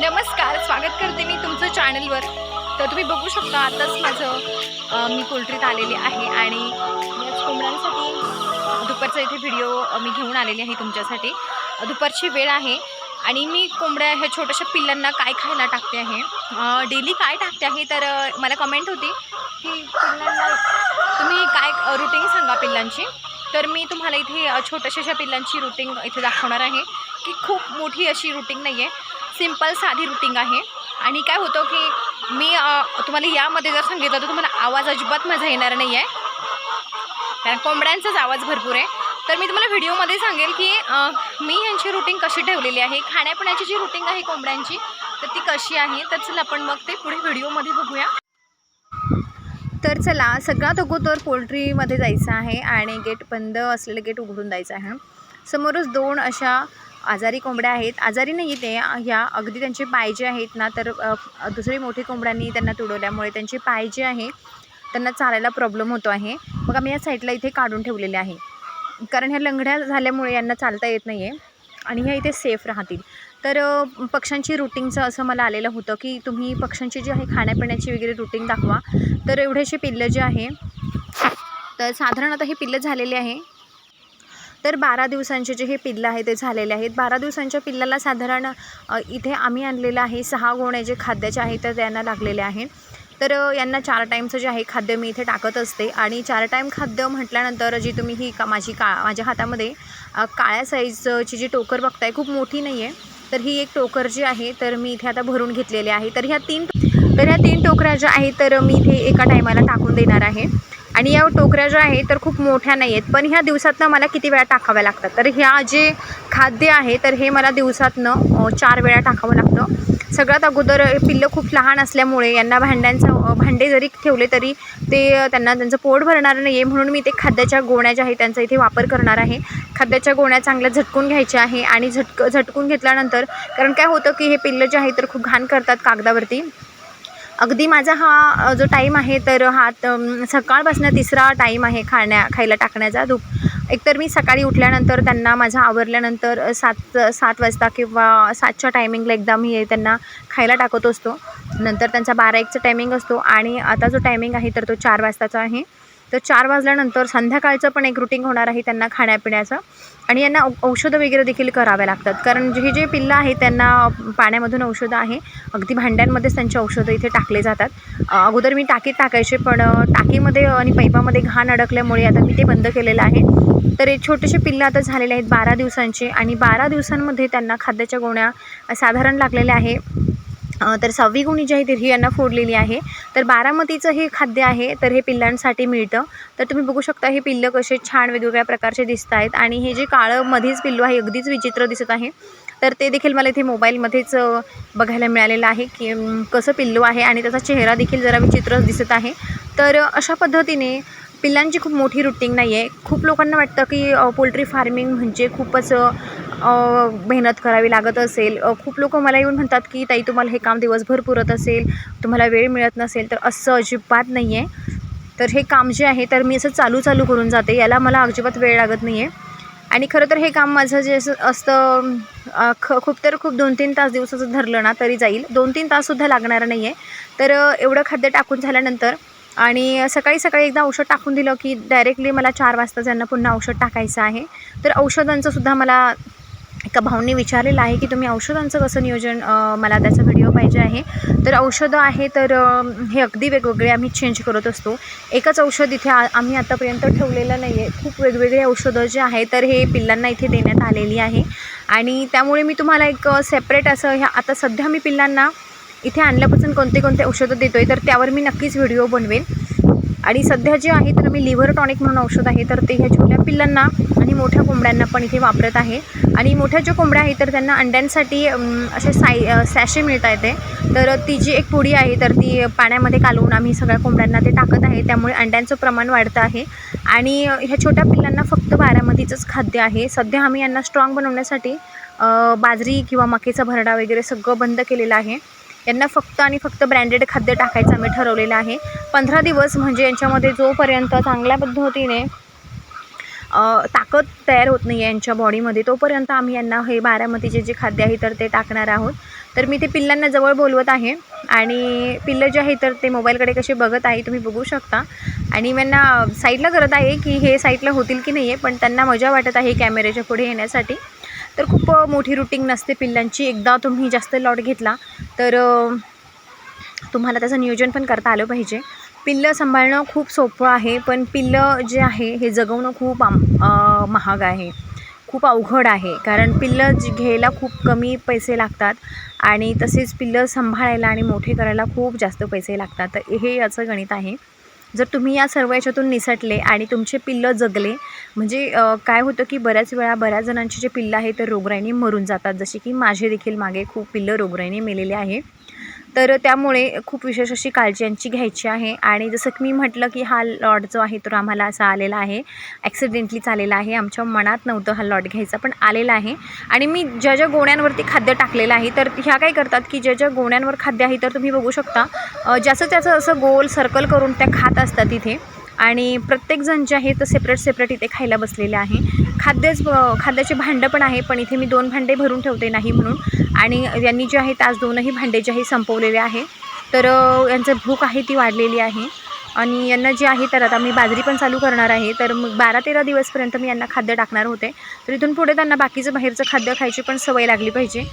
नमस्कार स्वागत करते मी तुमचं चॅनलवर तर तुम्ही बघू शकता आताच माझं मी पोल्ट्रीत आलेली आहे आणि याच कोंबड्यांसाठी दुपारचा इथे व्हिडिओ मी घेऊन आलेली आहे तुमच्यासाठी. दुपारची वेळ आहे आणि मी कोंबड्या ह्या छोट्याशा पिल्लांना काय खायला टाकते आहे? डेली काय टाकते आहे? तर मला कमेंट होती की पिल्लांना तुम्ही काय रुटीन सांगा पिल्लांची. तर मी तुम्हाला इथे छोट्याशाशा छोट्याशा पिल्लांची रुटीन इथे दाखवणार आहे की खूप मोठी अशी रुटीन नाही आहे सिंपल साधी रुटीन आहे. आणि काय होतं की मी तुम्हाला यामध्ये जर सांगितलं तर तुम्हाला आवाज अजिबात माझा येणार नाही आहे कारण कोंबड्यांचाच आवाज भरपूर आहे. तर मी तुम्हाला व्हिडिओमध्ये सांगेल की मी यांची रुटीन कशी ठेवलेली आहे खाण्यापिण्याची जी रुटीन आहे कोंबड्यांची तर ती कशी आहे तर चला आपण मग ते पुढे व्हिडिओमध्ये बघूया. तर चला सगळ्यात अगोदर पोल्ट्रीमध्ये जायचं आहे आणि गेट बंद असलेलं गेट उघडून द्यायचं आहे. समोरच दोन अशा आजारी कोंबड्या आहेत. आजारी नाही ते ह्या अगदी त्यांचे पाय जे आहेत ना तर दुसरी मोठी कोंबड्यांनी त्यांना तुडवल्यामुळे त्यांचे पाय जे आहे त्यांना चालायला प्रॉब्लेम होतो आहे. मग आम्ही या साईडला इथे काढून ठेवलेले आहे. कारण ह्या लंगड्या झाल्यामुळे यांना चालता येत नाही आहे आणि ह्या इथे सेफ राहतील. तर पक्ष्यांची रुटीनचं असं मला आलेलं होतं की तुम्ही पक्ष्यांची जी आहे खाण्यापिण्याची वगैरे रुटीन दाखवा. तर एवढेसे पिल्लं जे आहे तर साधारण आता हे पिल्लं झालेले आहे. तर बारा दिवसांचे जे हे पिल्लं आहे ते झालेले आहेत. बारा दिवसांच्या पिल्लाला साधारण इथे आम्ही आणलेलं आहे सहा गोणे जे खाद्याचे आहे तर त्यांना लागलेले आहे. तर यांना चार टाईमचं जे आहे खाद्य मी इथे टाकत असते. आणि चार टाईम खाद्य म्हटल्यानंतर जी तुम्ही ही का माझी का माझ्या हातामध्ये काळ्या साईजची जी टोकर बघताय खूप मोठी नाही आहे तर ही एक टोकर जी आहे तर मी इथे आता भरून घेतलेली आहे. तर ह्या तीन तर ह्या तीन टोकऱ्या ज्या आहेत तर मी इथे एका टायमाला टाकून देणार आहे. आणि या टोकऱ्या ज्या आहेत तर खूप मोठ्या नाही आहेत पण ह्या दिवसातनं मला किती वेळा टाकाव्या लागतात. तर ह्या जे खाद्य आहे तर हे मला दिवसातनं चार वेळा टाकावं लागतं. सगळ्यात अगोदर पिल्लं खूप लहान असल्यामुळे यांना भांड्यांचं भांडे जरी ठेवले तरी ते त्यांना त्यांचं पोट भरणार नाही आहे म्हणून मी ते खाद्याच्या गोण्या ज्या आहेत त्यांचा इथे वापर करणार आहे. खाद्याच्या गोण्या चांगल्या झटकून घ्यायच्या आहे आणि झटक झटकून घेतल्यानंतर कारण काय होतं की हे पिल्लं जे आहे तर खूप घाण करतात कागदावरती. अगदी माझा हा जो टाईम आहे तर हा त- सकाळपासून तिसरा टाईम आहे खाण्या खायला टाकण्याचा. धूप एकतर मी सकाळी उठल्यानंतर त्यांना माझा आवरल्यानंतर सात सात वाजता किंवा सातच्या टायमिंगला एकदा मी त्यांना खायला टाकत असतो. नंतर त्यांचा बारा एकचा टायमिंग असतो आणि आता जो टायमिंग आहे तर तो चार वाजताचा आहे. तर चार वाजल्यानंतर संध्याकाळचं पण एक रुटीन होणार आहे त्यांना खाण्यापिण्याचं. आणि यांना औ औषधं वगैरे देखील कराव्या लागतात. कारण जे हे जे पिल्लं आहेत त्यांना पाण्यामधून औषधं आहे. अगदी भांड्यांमध्येच त्यांची औषधं इथे टाकले जातात. अगोदर मी टाकीत टाकायचे पण टाकीमध्ये आणि पैपामध्ये घाण अडकल्यामुळे आता मी ते बंद केलेलं आहे. तर हे छोटेसे पिल्लं आता झालेले आहेत बारा दिवसांचे. आणि बारा दिवसांमध्ये त्यांना खाद्याच्या गोण्या साधारण लागलेल्या आहे. तर सहावी गुणी जी आहे ती ही यांना फोडलेली आहे. तर बारामतीचं हे खाद्य आहे तर हे पिल्लांसाठी मिळतं. तर तुम्ही बघू शकता हे पिल्लं कसे छान वेगवेगळ्या प्रकारचे दिसत आहेत. आणि हे जे काळं मध्येच पिल्लू आहे अगदीच विचित्र दिसत आहे. तर ते देखील मला इथे मोबाईलमध्येच बघायला मिळालेलं आहे की कसं पिल्लू आहे आणि त्याचा चेहरा देखील जरा विचित्रच दिसत आहे. तर अशा पद्धतीने पिल्लांची खूप मोठी रुटीन नाही आहे खूप लोकांना वाटतं की पोल्ट्री फार्मिंग म्हणजे खूपच मेहनत करावी लागत असेल. खूप लोक मला येऊन म्हणतात की ताई तुम्हाला हे काम दिवसभर पुरत असेल तुम्हाला वेळ मिळत नसेल तर असं अजिबात नाही आहे तर हे काम जे आहे तर मी असं चालू चालू करून जाते. याला मला अजिबात वेळ लागत नाही आहे आणि खरं तर हे काम माझं जे असं असतं ख खूप तर खूप दोन तीन तास दिवसाचं धरलं ना तरी जाईल. दोन तीन ताससुद्धा लागणार नाही आहे तर एवढं खाद्य टाकून झाल्यानंतर आणि सकाळी सकाळी एकदा औषध टाकून दिलं की डायरेक्टली मला चार वाजता त्यांना पुन्हा औषध टाकायचं आहे तर औषधांचंसुद्धा मला एका भाऊंनी विचारलेलं आहे की तुम्ही औषधांचं कसं नियोजन मला त्याचा व्हिडिओ पाहिजे आहे. तर औषधं आहे तर हे अगदी वेगवेगळे आम्ही चेंज करत असतो. एकच औषध इथे आ आम्ही आतापर्यंत ठेवलेलं नाही आहे खूप वेगवेगळे औषधं जे आहे तर हे पिल्लांना इथे देण्यात आलेली आहे. आणि त्यामुळे मी तुम्हाला एक सेपरेट असं ह्या आता सध्या मी पिल्लांना इथे आणल्यापासून कोणते कोणते औषधं देतो आहे तर त्यावर मी नक्कीच व्हिडिओ बनवेन. आणि सध्या जे आहे तर मी लिव्हर टॉनिक म्हणून औषध आहे तर ते ह्या छोट्या पिल्लांना आणि मोठ्या कोंबड्यांना पण इथे वापरत आहे. आणि मोठ्या ज्या कोंबड्या आहेत तर त्यांना अंड्यांसाठी असे साय सॅशे मिळता येते. तर ती जी एक पुडी आहे तर ती पाण्यामध्ये कालवून आम्ही सगळ्या कोंबड्यांना ते टाकत आहे. त्यामुळे अंड्यांचं प्रमाण वाढतं आहे. आणि ह्या छोट्या पिल्लांना फक्त बारामतीचंच खाद्य आहे. सध्या आम्ही यांना स्ट्रॉंग बनवण्यासाठी बाजरी किंवा मकेचा भरडा वगैरे सगळं बंद केलेलं आहे. यांना फक्त आणि फक्त ब्रँडेड खाद्य टाकायचं आम्ही ठरवलेलं आहे. पंधरा दिवस म्हणजे यांच्यामध्ये जोपर्यंत चांगल्या पद्धतीने ताकद तयार होत नाही आहे यांच्या बॉडीमध्ये तोपर्यंत आम्ही यांना हे बारामतीचे जे खाद्य आहे तर ते टाकणार आहोत. तर मी ते पिल्लांना जवळ बोलवत आहे आणि पिल्लं जे आहे तर ते मोबाईलकडे कसे बघत आहे तुम्ही बघू शकता. आणि मी यांना साईडला करत आहे की हे साईडला होतील की नाही आहे पण त्यांना मजा वाटत आहे कॅमेऱ्याच्या पुढे येण्यासाठी. तर खूप मोठी रुटीन नसते पिल्लांची. एकदा तुम्ही जास्त लॉट घेतला तर तुम्हाला त्याचं नियोजन पण करता आलं पाहिजे. पिल्लं सांभाळणं खूप सोपं आहे पण पिल्लं जे आहे हे जगवणं खूप आम महाग आहे. खूप अवघड आहे कारण पिल्लं जी घ्यायला खूप कमी पैसे लागतात आणि तसेच पिल्लं सांभाळायला आणि मोठे करायला खूप जास्त पैसे लागतात. तर हे याचं गणित आहे. जर तुम्ही या सर्व याच्यातून निसटले आणि तुमचे पिल्लं जगले म्हणजे काय होतं की बऱ्याच वेळा बऱ्याच जणांची जे पिल्लं आहे तर रोगराईने मरून जातात. जसे की माझे देखील मागे खूप पिल्लं रोगराईने मेलेले आहे. तर त्यामुळे खूप विशेष अशी काळजी यांची घ्यायची आहे. आणि जसं की मी म्हटलं की हा लॉट जो आहे तो आम्हाला असा आलेला आहे. ॲक्सिडेंटलीच आलेला आहे. आमच्या मनात नव्हतं हा लॉट घ्यायचा पण आलेला आहे. आणि मी ज्या ज्या गोण्यांवरती खाद्य टाकलेलं आहे तर ह्या काय करतात की ज्या ज्या गोण्यांवर खाद्य आहे तर तुम्ही बघू शकता. ज्याचं त्याचं असं गोल सर्कल करून त्या खात असतात तिथे आणि प्रत्येकजण जे आहे तर सेपरेट सेपरेट इथे खायला बसलेले आहे. खाद्यच खाद्याचे भांडं पण आहे पण इथे मी दोन भांडे भरून ठेवते नाही म्हणून. आणि यांनी जे आहे आज दोनही भांडे जे आहे संपवलेले आहे. तर यांचं भूक आहे ती वाढलेली आहे. आणि यांना जे आहे तर आता मी बाजरी पण चालू करणार आहे. तर मग बारा तेरा दिवसपर्यंत मी यांना खाद्य टाकणार होते. तर इथून पुढे त्यांना बाकीचं बाहेरचं खाद्य खायची पण सवय लागली पाहिजे.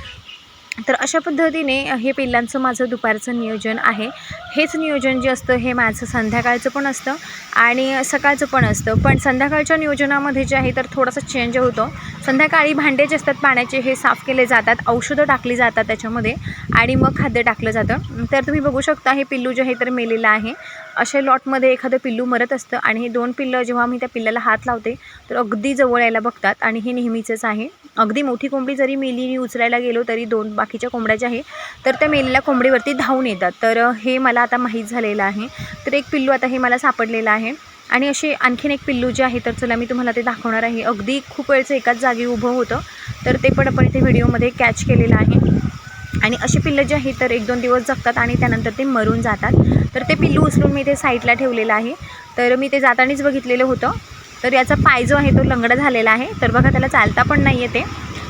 तर अशा पद्धतीने हे पिल्लांचं माझं दुपारचं नियोजन आहे. हेच नियोजन जे असतं हे माझं संध्याकाळचं पण असतं आणि सकाळचं पण असतं. पण संध्याकाळच्या नियोजनामध्ये जे आहे तर थोडासा चेंज होतो. संध्याकाळी भांडे जे असतात पाण्याचे हे साफ केले जातात औषधं टाकली जातात त्याच्यामध्ये आणि मग खाद्य टाकलं जातं. तर तुम्ही बघू शकता हे पिल्लू जे आहे तर मेलेलं आहे. अशा लॉटमध्ये एखादं पिल्लू मरत असतं आणि हे दोन पिल्लं जेव्हा मी त्या पिल्लाला हात लावते तर अगदी जवळ यायला बघतात आणि हे नेहमीचंच आहे. अगदी मोठी कोंबडी जरी मेली उचलायला गेलो तरी दोन बाकीच्या कोंबड्या ज्या आहे तर त्या मेलेल्या कोंबडीवरती धावून येतात. तर हे मला आता माहीत झालेलं आहे. तर एक पिल्लू आता हे मला सापडलेलं आहे. आणि असे आणखीन एक पिल्लू जे आहे तर चला मी तुम्हाला ते दाखवणार आहे. अगदी खूप वेळचं एकाच जागी उभं होतं तर ते पण आपण इथे व्हिडिओमध्ये कॅच केलेलं आहे. आणि अशी पिल्लं जे आहेत तर एक दोन दिवस जगतात आणि त्यानंतर ते मरून जातात. तर ते पिल्लू उचलून मी ते साईडला ठेवलेलं आहे. तर मी ते जातानीच बघितलेलं होतं. तर याचा पाय जो आहे तो लंगडा झालेला आहे. तर बघा त्याला चालता पण नाही येते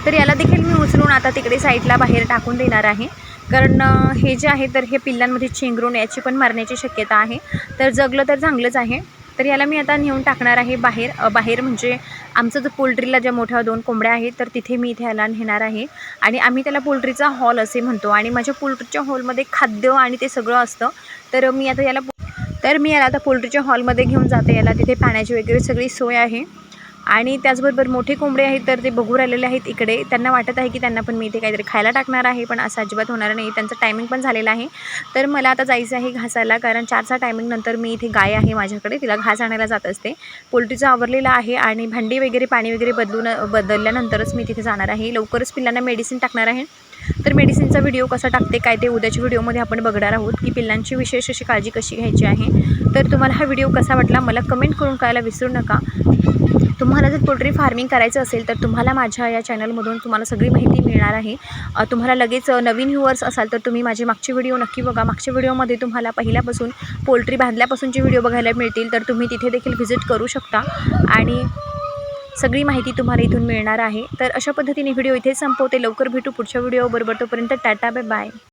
तर याला देखील मी उचलून आता तिकडे साईडला बाहेर टाकून देणार आहे. कारण हे जे आहे तर हे पिल्लांमध्ये चेंगरून याची पण मरण्याची शक्यता आहे. तर जगलं तर चांगलंच आहे. तर याला मी आता नेऊन टाकणार आहे बाहेर. बाहेर म्हणजे आमचं जो पोल्ट्रीला ज्या मोठ्या दोन कोंबड्या आहेत तर तिथे मी इथे याला नेणार आहे. आणि आम्ही त्याला पोल्ट्रीचा हॉल असे म्हणतो. आणि माझ्या पोल्ट्रीच्या हॉलमध्ये खाद्य आणि ते सगळं असतं. तर मी आता याला तर मी याला आता पोल्ट्रीच्या हॉलमध्ये घेऊन जाते. याला तिथे पाण्याची वगैरे सगळी सोय आहे. आणि त्याचबरोबर मोठे कोंबडे आहेत तर ते बघू राहिलेले आहेत इकडे. त्यांना वाटत आहे की त्यांना पण मी इथे काहीतरी खायला टाकणार आहे पण असं अजिबात होणार नाही. त्यांचं टायमिंग पण झालेलं आहे. तर मला आता जायचं आहे घासायला कारण चारचा टायमिंग नंतर मी इथे गाय आहे माझ्याकडे. तिला घास आणायला जात असते. पोल्ट्रीचं आवरलेलं आहे आणि भांडी वगैरे पाणी वगैरे बदलून बदलल्यानंतरच मी तिथे जाणार आहे. लवकरच पिल्लांना मेडिसिन टाकणार आहे. तर मेडिसिनचा व्हिडिओ कसा टाकते काय ते उद्याच्या व्हिडिओमध्ये आपण बघणार आहोत की पिल्लांची विशेष अशी काळजी कशी घ्यायची आहे. तर तुम्हाला हा व्हिडिओ कसा वाटला मला कमेंट करून कळायला विसरू नका. तुम्हाला जर पोल्ट्री फार्मिंग करायचं असेल तर तुम्हाला माझ्या या चॅनलमधून तुम्हाला सगळी माहिती मिळणार आहे. तुम्हाला लगेच नवीन व्ह्युअर्स असाल तर तुम्ही माझे मागचे व्हिडिओ नक्की बघा. मागच्या व्हिडिओमध्ये तुम्हाला पहिल्यापासून पोल्ट्री बांधल्यापासूनचे व्हिडिओ बघायला मिळतील तर तुम्ही तिथे देखील व्हिजिट करू शकता. आणि सगळी माहिती तुम्हाला इथून मिळणार आहे. तर अशा पद्धतीने व्हिडिओ इथे संपवते. लवकर भेटू पुढच्या व्हिडिओ बरोबर तोपर्यंत टाटा बाय बाय